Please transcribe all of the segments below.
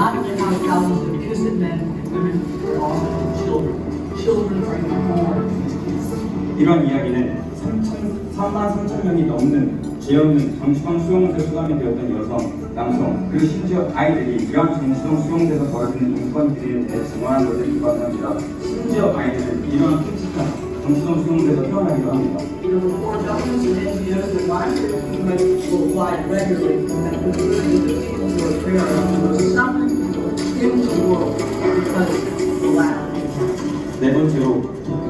not in our thousands of innocent men women, also children. Children are cases. 이런 이야기는 3천, 4만 3천 명이 넘는 죄 없는 정치범 수용소에 수감이 되었던 여성, 남성, 그리고 심지어 아이들이 이러한 정치범 수용소에서 벌어지는 인권들에 대해 증언한 것을 기반으로 합니다. 심지어 아이들은 이러한 끔찍한 정치범 수용소에서 태어나기도 합니다. 네 번째로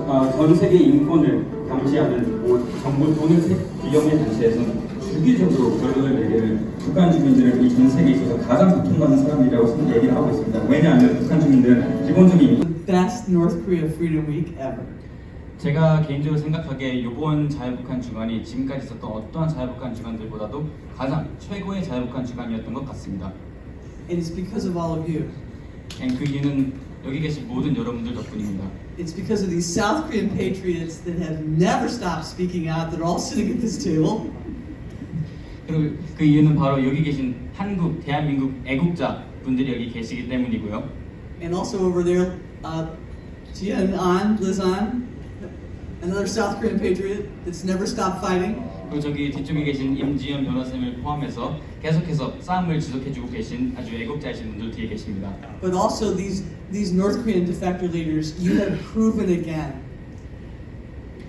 어, 전 세계 인권을 감시하는 뭐 정부 돈을 세- 비영리 단체에서는 주기적으로 결론을 내리는 북한 주민들을 이 전 세계에 있어서 가장 고통받는 사람들이라고 생- 얘기를 하고 있습니다. 왜냐하면 북한 주민들은 기본적인 the best North Korea Freedom Week ever. 제가 개인적으로 생각하기에 이번 자유북한 주간이 지금까지 있었던 어떠한 자유북한 주간들보다도 가장 최고의 자유북한 주간이었던 것 같습니다. And it's because of all of you. And 그 이유는 여기 계신 모든 여러분들 덕분입니다. It's because of these South Korean patriots that have never stopped speaking out that are all sitting at this table. 그리고 그 이유는 바로 여기 계신 한국, 대한민국 애국자 분들이 여기 계시기 때문이고요. And also over there, uh, Jian An, Liz An, another South Korean patriot that's never stopped fighting. 그리고 저기 뒤쪽에 계신 임지연 변호사님을 포함해서 계속해서 싸움을 지속해주고 계신 아주 애국자이신 분들 뒤에 계십니다. But also these, these North Korean defector leaders, you have proven again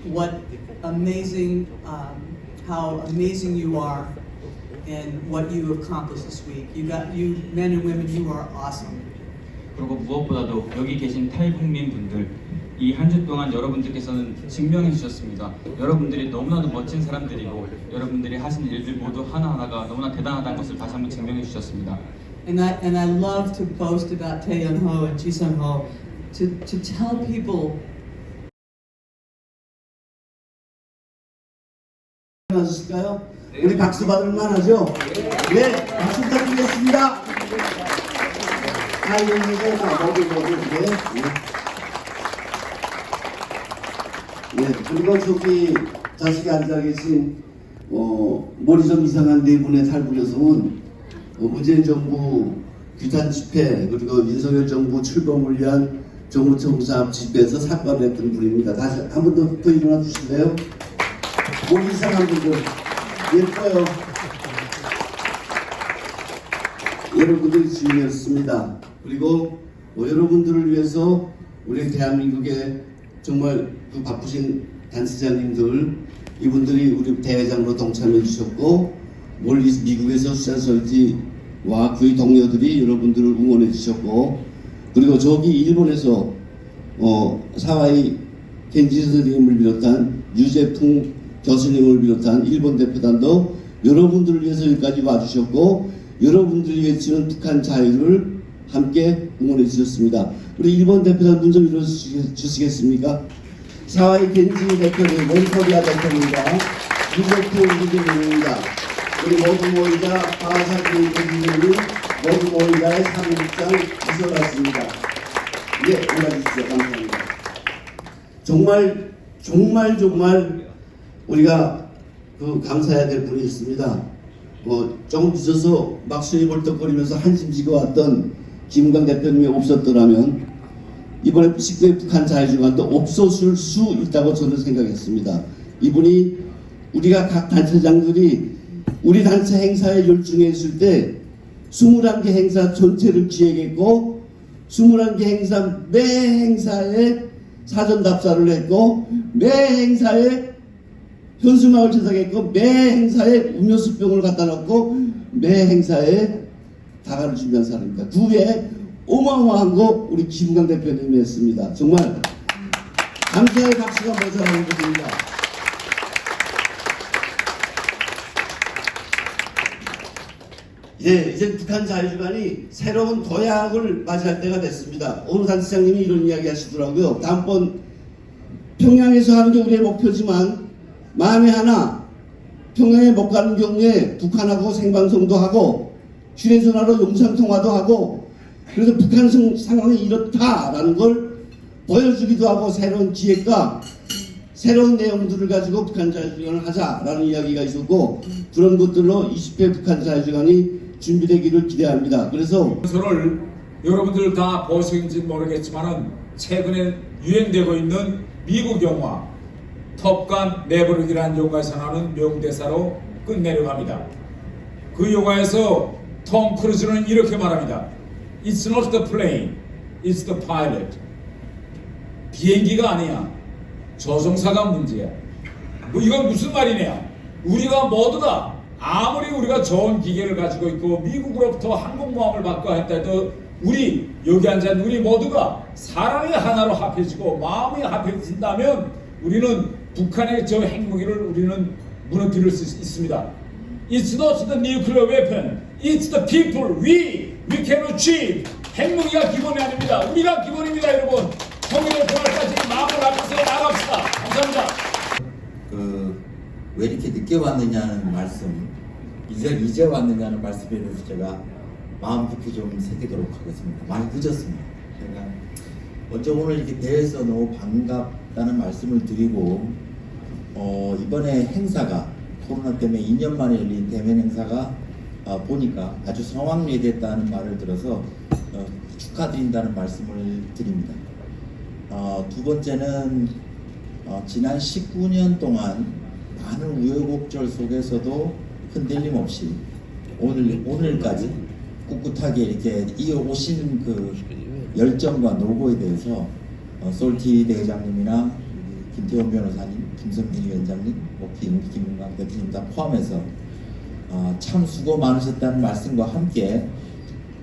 what amazing, um, how amazing you are and what you accomplished this week. You got, you men and women, you are awesome. 그리고 무엇보다도 여기 계신 탈북민 분들 이 한 주 동안 여러분들께서는 증명해 주셨습니다. 여러분들이 너무나도 멋진 사람들이고 여러분들이 하신 일들 모두 하나하나가 너무나 대단하다는 것을 다시 한번 증명해 주셨습니다. And I, and I love to boast about Tae Young Ho and Ji Sung Ho to, to tell people 하실까요? 우리 박수 받을 만하죠? 네, 박수 부탁드리겠습니다. 아이고, 이거 다 먹이 먹이, 네. 네. 네, 그리고 저기 자식이 앉아 계신, 어, 머리 좀 이상한 네 분의 탈북에서 온 어, 문재인 정부 규탄 집회, 그리고 윤석열 정부 출범을 위한 정무청사 집회에서 사과를 했던 분입니다. 다시 한 번 더, 더 일어나 주실래요? 몸 이상한 분들 예뻐요. 여러분들이 주인이었습니다. 그리고 뭐 여러분들을 위해서 우리 대한민국의 정말 그 바쁘신 단체장님들 이분들이 우리 대회장으로 동참해 주셨고 멀리 미국에서 수산설티와 그의 동료들이 여러분들을 응원해 주셨고 그리고 저기 일본에서 어, 사와이 켄지 선생님을 비롯한 유재풍 교수님을 비롯한 일본 대표단도 여러분들을 위해서 여기까지 와주셨고 여러분들이 외치는 북한 자유를 함께 응원해 주셨습니다. 우리 일본 대표단 분 좀 일어주시겠습니까? 사와이 켄지 대표님, 몬코리아 대표입니다. 유재풍 대표님입니다. 우리 모두 모이자 바하사기 대표님이 모두 모이자의 사무국장 이서갔습니다. 네, 올라주시죠. 감사합니다. 정말 정말 정말 우리가 그 감사해야 될 분이 있습니다. 뭐 조금 늦어서 막 수위 벌떡거리면서 한심 지고 왔던 김강 대표님이 없었더라면 이번에 19대 북한 자유주간도 없었을 수 있다고 저는 생각했습니다. 이분이 우리가 각 단체장들이 우리 단체 행사에 열중해 있을 때 21개 행사 전체를 기획했고 21개 행사 매 행사에 사전 답사를 했고 매 행사에 현수막을 제작했고 매 행사에 음료수병을 갖다 놓고 매 행사에 다가를 준비한 사람입니다. 두배 어마어마한 거 우리 김강 대표님이 했습니다. 정말 감사의 박수가 모자라는 것입니다. 예, 이제 북한 자유주간이 새로운 도약을 맞이할 때가 됐습니다. 오늘 단체장님이 이런 이야기 하시더라고요. 다음번 평양에서 하는 게 우리의 목표지만 마음에 하나 평양에 못 가는 경우에 북한하고 생방송도 하고 휴대전화로 영상통화도 하고 그래서 북한 성- 상황이 이렇다라는 걸 보여주기도 하고 새로운 기획과 새로운 내용들을 가지고 북한 자유주간을 하자라는 이야기가 있었고 그런 것들로 20회 북한 자유주간이 준비되기를 기대합니다. 그래서 서를 여러분들 다 보셨는지 모르겠지만은 최근에 유행되고 있는 미국 영화 톱간 매버릭이라는 영화에서 나오는 명대사로 끝내려고 합니다. 그 영화에서 톰 크루즈는 이렇게 말합니다. It's not the plane, it's the pilot. 비행기가 아니야. 조종사가 문제야. 뭐 이건 무슨 말이냐? 우리가 모두가 아무리 우리가 좋은 기계를 가지고 있고 미국으로부터 항공모함을 받고 했다 해도 우리 여기 앉아 있는 우리 모두가 사랑이 하나로 합해지고 마음이 합해진다면 우리는 북한의 저 핵무기를 우리는 무너뜨릴 수 있- 있습니다. It's not the nuclear weapon. It's the people. We. Can achieve. 핵무기가 기본이 아닙니다. 우리가 기본입니다, 여러분. 통일의 그날까지 마음을 하면서 나갑시다. 감사합니다. 그 왜 이렇게 늦게 왔느냐는 말씀, 이제 이제 왔느냐는 말씀에 대해서 제가 마음 깊이 좀 새기도록 하겠습니다. 많이 늦었습니다. 제가 먼저 오늘 이렇게 뵈서 너무 반갑다는 말씀을 드리고 어, 이번에 행사가 코로나 때문에 2년 만에 열린 대면 행사가 어, 보니까 아주 성황리됐다는 말을 들어서 어, 축하드린다는 말씀을 드립니다. 어, 두 번째는 어, 지난 19년 동안 많은 우여곡절 속에서도 흔들림 없이 오늘 오늘까지 꿋꿋하게 이렇게 이어오신 그 열정과 노고에 대해서 어, 솔티 대회장님이나 김태원 변호사님, 김성민 위원장님, 뭐 김, 김문강 대표님 다 포함해서 어, 참 수고 많으셨다는 말씀과 함께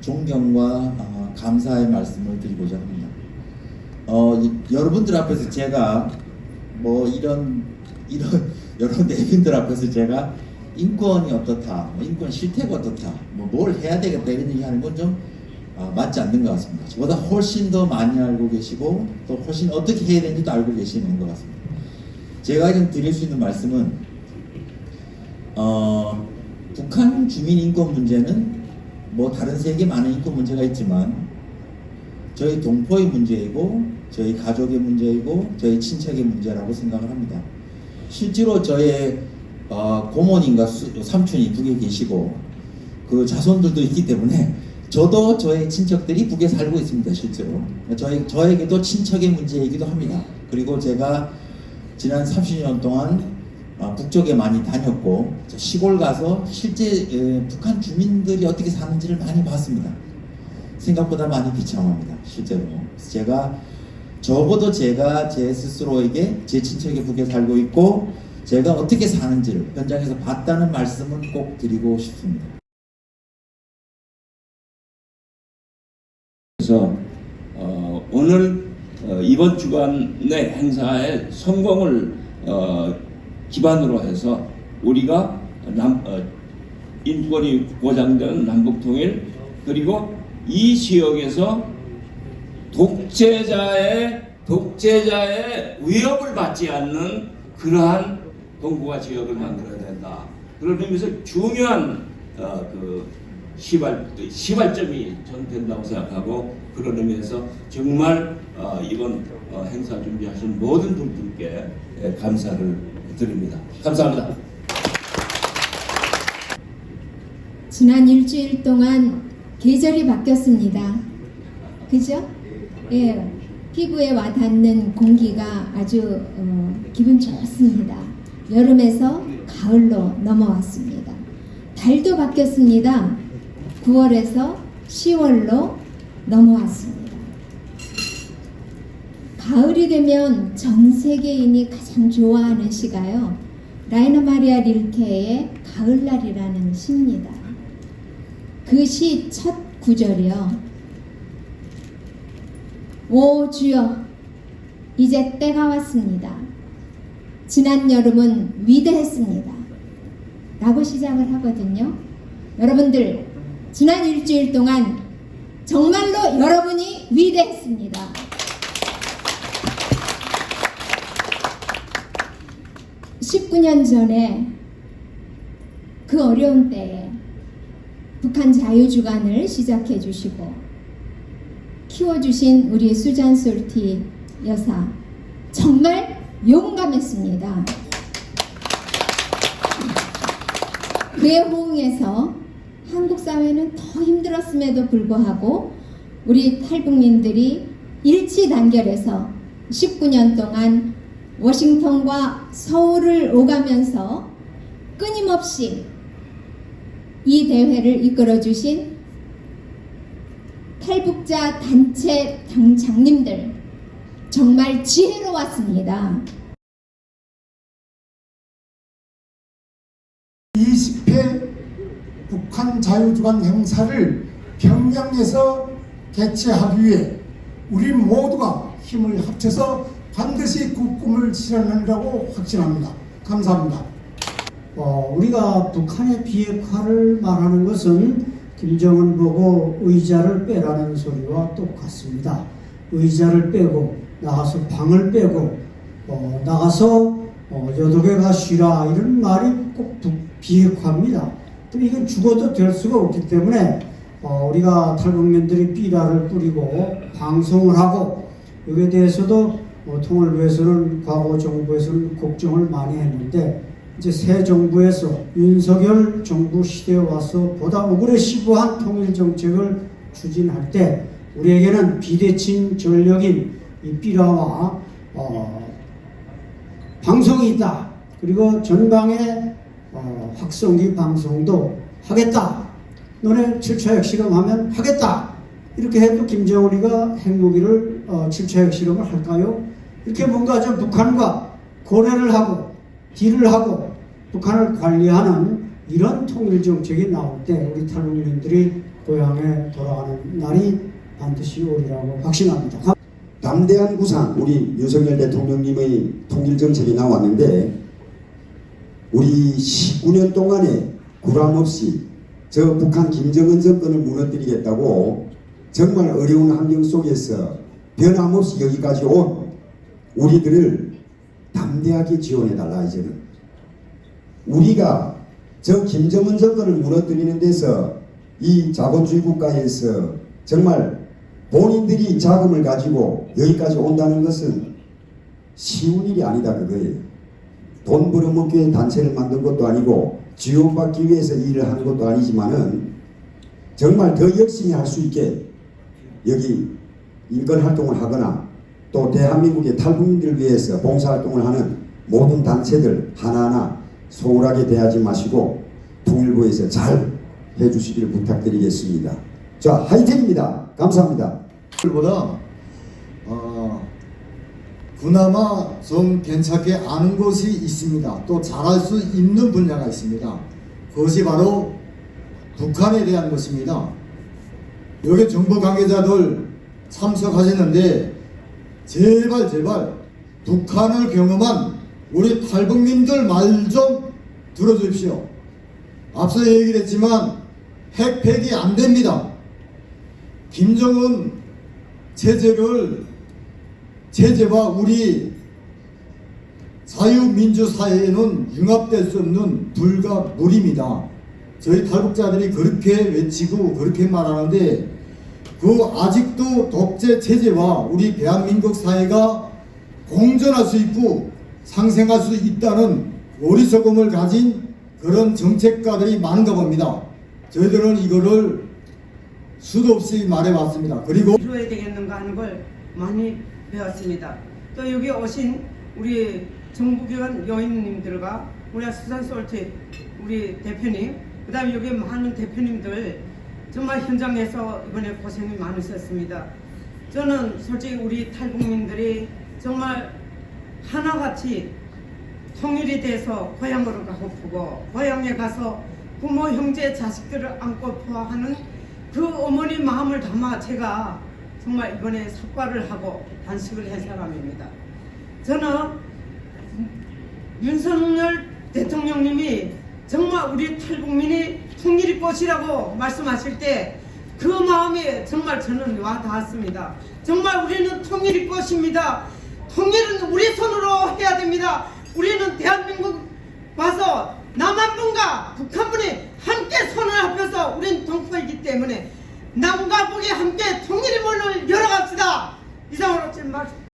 존경과 어, 감사의 말씀을 드리고자 합니다. 어, 이- 여러분들 앞에서 제가 뭐 이런 이런 여러 내빈들 앞에서 제가 인권이 어떻다, 뭐 인권 실태가 어떻다, 뭐 뭘 해야 되겠다 이런 얘기 하는 건좀 아, 맞지 않는 것 같습니다. 저보다 훨씬 더 많이 알고 계시고 또 훨씬 어떻게 해야 되는지도 알고 계시는 것 같습니다. 제가 좀 드릴 수 있는 말씀은 어, 북한 주민 인권 문제는 뭐 다른 세계 많은 인권 문제가 있지만 저희 동포의 문제이고 저희 가족의 문제이고 저희 친척의 문제라고 생각을 합니다. 실제로 저의 어, 고모님과 수- 삼촌이 북에 계시고 그 자손들도 있기 때문에 저도 저의 친척들이 북에 살고 있습니다. 실제로 저희 저에게도 친척의 문제이기도 합니다. 그리고 제가 지난 30년 동안 어, 북쪽에 많이 다녔고 저 시골 가서 실제 에, 북한 주민들이 어떻게 사는지를 많이 봤습니다. 생각보다 많이 비참합니다. 실제로. 제가 적어도 제가 제 스스로에게 제 친척이 북에 살고 있고 제가 어떻게 사는지를 현장에서 봤다는 말씀은 꼭 드리고 싶습니다. 그래서 어, 오늘 어, 이번 주간의 행사의 성공을 어, 기반으로 해서 우리가 남, 어, 인권이 보장되는 남북통일 그리고 이 지역에서 독재자의 독재자의 위협을 받지 않는 그러한 동북아 지역을 만들어야 된다. 그런 의미에서 중요한 어, 그 시발 시발점이 전 된다고 생각하고 그런 의미에서 정말 어, 이번 어, 행사 준비하신 모든 분들께 예, 감사를 드립니다. 감사합니다. 지난 일주일 동안 계절이 바뀌었습니다. 그죠? 예. 피부에 와 닿는 공기가 아주 어, 기분 좋습니다. 여름에서 가을로 넘어왔습니다. 달도 바뀌었습니다. 9월에서 10월로 넘어왔습니다. 가을이 되면 전 세계인이 가장 좋아하는 시가요. 라이너 마리아 릴케의 가을날이라는 시입니다. 그 시 첫 구절이요. 오 주여, 이제 때가 왔습니다. 지난 여름은 위대했습니다. 라고 시작을 하거든요. 여러분들, 지난 일주일 동안 정말로 여러분이 위대했습니다. (19년) 전에 그 어려운 때에 북한 자유주간을 시작해 주시고 키워주신 우리 수잔 솔티 여사 정말 용감했습니다. 그의 호응에서 한국 사회는 더 힘들었음에도 불구하고 우리 탈북민들이 일치 단결해서 19년 동안 워싱턴과 서울을 오가면서 끊임없이 이 대회를 이끌어 주신 탈북자 단체 당장님들 정말 지혜로웠습니다. 20회 북한 자유주간 행사를 평양에서 개최하기 위해 우리 모두가 힘을 합쳐서 반드시 그 꿈을 실현하리라고 확신합니다. 감사합니다. 어, 우리가 북한의 비핵화를 말하는 것은 김정은 보고 의자를 빼라는 소리와 똑같습니다. 의자를 빼고 나가서 방을 빼고 어, 나가서 어, 여독에 가 쉬라 이런 말이 꼭 부- 비핵화입니다. 또 이건 죽어도 될 수가 없기 때문에 어, 우리가 탈북민들이 삐라를 뿌리고 방송을 하고 여기에 대해서도 어, 통을 위해서는 과거 정부에서는 걱정을 많이 했는데 이제 새 정부에서 윤석열 정부 시대에 와서 보다 오그레시브한 통일 정책을 추진할 때 우리에게는 비대칭 전력인 이 삐라와 어, 방송이 있다. 그리고 전방에 어, 확성기 방송도 하겠다. 너네 7차 핵실험하면 하겠다. 이렇게 해도 김정은이가 핵무기를 어, 7차 핵실험을 할까요? 이렇게 뭔가 좀 북한과 고려를 하고 딜을 하고 북한을 관리하는 이런 통일 정책이 나올 때 우리 탈북민들이 고향에 돌아가는 날이 반드시 오리라고 확신합니다. 담대한 구상 우리 윤석열 대통령님의 통일 정책이 나왔는데 우리 19년 동안에 구람 없이 저 북한 김정은 정권을 무너뜨리겠다고 정말 어려운 환경 속에서 변함없이 여기까지 온 우리들을 담대하게 지원해 달라 이제는 우리가 저 김정은 정권을 무너뜨리는 데서 이 자본주의 국가에서 정말 본인들이 자금을 가지고 여기까지 온다는 것은 쉬운 일이 아니다 그거예요. 돈 벌어먹기 위해 단체를 만든 것도 아니고 지원받기 위해서 일을 하는 것도 아니지만은 정말 더 열심히 할 수 있게 여기 인권 활동을 하거나 또 대한민국의 탈북민들을 위해서 봉사활동을 하는 모든 단체들 하나하나 소홀하게 대하지 마시고 통일부에서 잘 해주시기를 부탁드리겠습니다. 자, 하이텐입니다. 감사합니다. 보다 어, 그나마 좀 괜찮게 아는 것이 있습니다. 또 잘할 수 있는 분야가 있습니다. 그것이 바로 북한에 대한 것입니다. 여기 정부 관계자들 참석하셨는데 제발 제발 북한을 경험한 우리 탈북민들 말 좀 들어주십시오. 앞서 얘기를 했지만 핵폐기 안 됩니다. 김정은 체제를 체제와 우리 자유민주사회에는 융합될 수 없는 불가물입니다. 저희 탈북자들이 그렇게 외치고 그렇게 말하는데 그 아직도 독재 체제와 우리 대한민국 사회가 공존할 수 있고 상생할 수 있다는 어리석음을 가진 그런 정책가들이 많은가 봅니다. 저희들은 이거를 수도 없이 말해왔습니다. 그리고 이루어야 되겠는가 하는 걸 많이 배웠습니다. 또 여기 오신 우리 정부기관 여인님들과 우리 수산 솔트 우리 대표님 그 다음에 여기 많은 대표님들 정말 현장에서 이번에 고생이 많으셨습니다. 저는 솔직히 우리 탈북민들이 정말 하나같이 통일이 돼서 고향으로 가고 보고 고향에 가서 부모 형제 자식들을 안고 포하는 그 어머니 마음을 담아 제가 정말 이번에 삭발을 하고 단식을 한 사람입니다. 저는 윤석열 대통령님이 정말 우리 탈북민이 통일이 꽃이라고 말씀하실 때 그 마음이 정말 저는 와 닿았습니다. 정말 우리는 통일이 꽃입니다. 통일은 우리 손으로 해야 됩니다. 우리는 대한민국 와서 남한분과 북한분이 함께 손을 합해서 우린 동포이기 때문에 남과 북이 함께 통일의 문을 열어갑시다. 이상으로 제 말씀.